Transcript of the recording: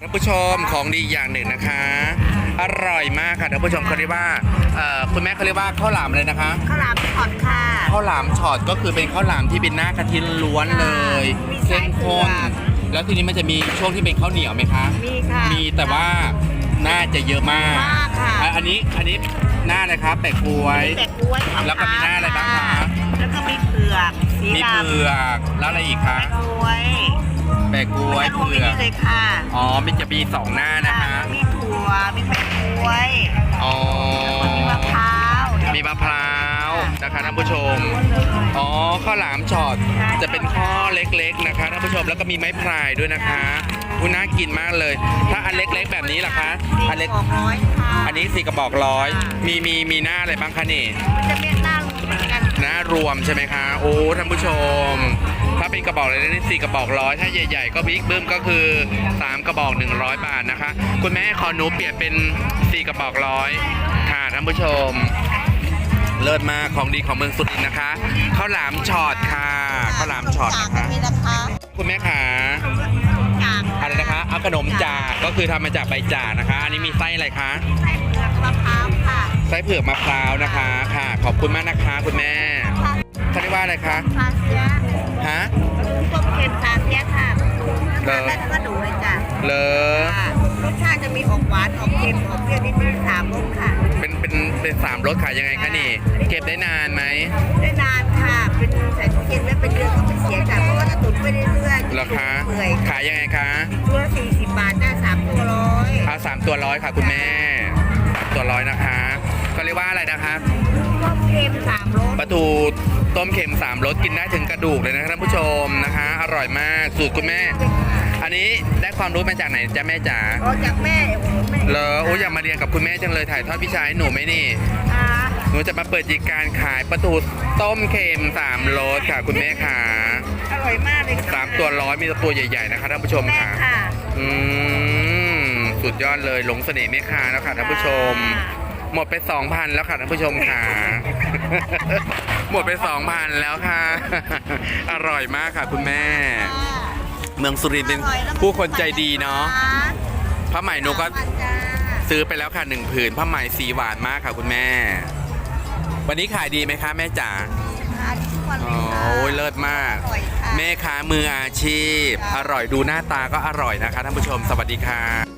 ท่านผู้ชมของดีอย่างหนึ่งนะคะ อร่อยมากค่ะท่านผู้ชมเขาเรียกว่าเอ่อคุณแม่เขาเรียกว่าข้าวหลามเลยนะคะข้าวหลามช็อตค่ะข้าวหลามช็อตก็คือเป็นข้าวหลามที่เป็นหน้ากะทิล้วนเลยมีไส้เข้มข้นเผือกแล้วทีนี้มันจะมีช่วงที่เป็นข้าวเหนียวไหมคะ มีค่ะ มีแต่ว่าน่าจะเยอะมากมากค่ะอะอันนี้อันนี้หน้าอะไรครับแปะกล้วยมีแต่กล้วยมะพร้าวแล้วก็มีหน้าอะไรบ้างคะแล้วก็มีเผือกสีมีดำเผือกแล้วอะไรอีกคะแป้งกล้วย แปะกล้วยเผือกนี่เลยค่ะอ๋อมันจะมีสองหน้านะคะ มีถั่วมีแป้งกล้วยอ๋อมีมะพร้าวมีมะพร้าวนะคะท่านผู้ชมอ๋อข้าวหลามช็อตจะเป็นข้อเล็กๆนะคะท่านผู้ชมแล้วก็มีไม้พายด้วยนะคะอุ้ยน่ากินมากเลย ถ้าอันเล็กๆแบบนี้ล่ะคะอันเล็กสองร้อยอันนี้สี่กระบอกร้อย มีมีมีหน้าอะไรบ้างคะนี่มันจะเป็น รวมใช่ไหมคะโอ้ท่านผู้ชม ถ้าเป็นกระบอกเลยนี่สี่กระบอกร้อยถ้าใหญ่ ๆ ก็บิ๊กบึ้มก็คือสามกระบอก 100 บาทนะคะ คุณแม่ขอหนูเปลี่ยนเป็นสี่กระบอกร้อยค่ะท่านผู้ชม เลิศมากของดีของเมืองสุรินทร์นะคะข้าวหลามช็อตค่ะข้าวหลามช็อตนะคะ มีนะคะคุณแม่ขาจากอะไรนะคะเอาขนมจากก็คือทำมาจากใบจากนะคะ อันนี้มีไส้อะไรคะไส้เผือกมะพร้าวค่ะ ไส้เผือกมะพร้าวนะคะ ค่ะ ขอบคุณมากนะคะคุณแม่เขาเรียกว่าอะไรคะซาเซียฮะต้มเค็มซาเซียค่ะเอทานอได้ทั้งกระดูกเลยจ้ะเลอค่ะรสชาติจะมีออกหวานออกเค็มออกเปรี้ยวนิดๆสามรสค่ะ เป็นเป็นเป็นสามรสขายยังไงคะนี่ เก็บได้นานไหมได้นานค่ะ เป็นใส่ตู้เย็นไว้เป็นเดือนก็ไม่เสียค่ะเพราะว่าจะตุ๋นไปเรื่อยๆเหรอคะเปื่อยขายยังไงคะตัวละสี่สิบบาทได้สามตัวร้อยเอาสามตัวร้อยค่ะคุณแม่สามตัวร้อยนะคะ ก็เรียกว่าอะไรนะคะต้มเค็มสามรสปลาทูต้มเค็มสามรสกินได้ถึงกระดูกเลยนะคะท่านผู้ชมนะคะ อร่อยมากสูตรคุณแม่ อันนี้ได้ความรู้มาจากไหนจ๊ะแม่จ๋าออกจากแม่โอ้โหแม่เลอโอ้ยอยากมาเรียนกับคุณแม่จังเลยถ่ายทอดวิชาให้หนูไหมนี่ อ่าหนูจะมาเปิดกิจการขายปลาทูต้มเค็มสามรสค่ะคุณแม่ค่ะอร่อยมากเลยค่ะสามตัวร้อยมีตัวใหญ่ๆนะคะท่านผู้ชมแม่ค่ะ ค่ะอืมสุดยอดเลยหลงเสน่ห์แม่ค้าแล้วค่ะท่านผู้ชม หมดไปสองพันแล้วค่ะท่านผู้ชมค่ะ หมดไปสองพันแล้วค่ะ อร่อยมากค่ะคุณแม่ เมืองสุรินทร์เป็นผู้คนใจดีเนาะผ้าไหมหนูก็จ้าซื้อไปแล้วค่ะหนึ่งผืนผ้าไหมสีหวานมากค่ะคุณแม่ วันนี้ขายดีไหมคะแม่จ๋าทานทุกวันเลโอ้ยค่ะยเลิศมากอร่อยค่ะแม่ค้ามืออาชีพ อร่อยดูหน้าตาก็อร่อยนะคะท่านผู้ชมสวัสดีค่ะ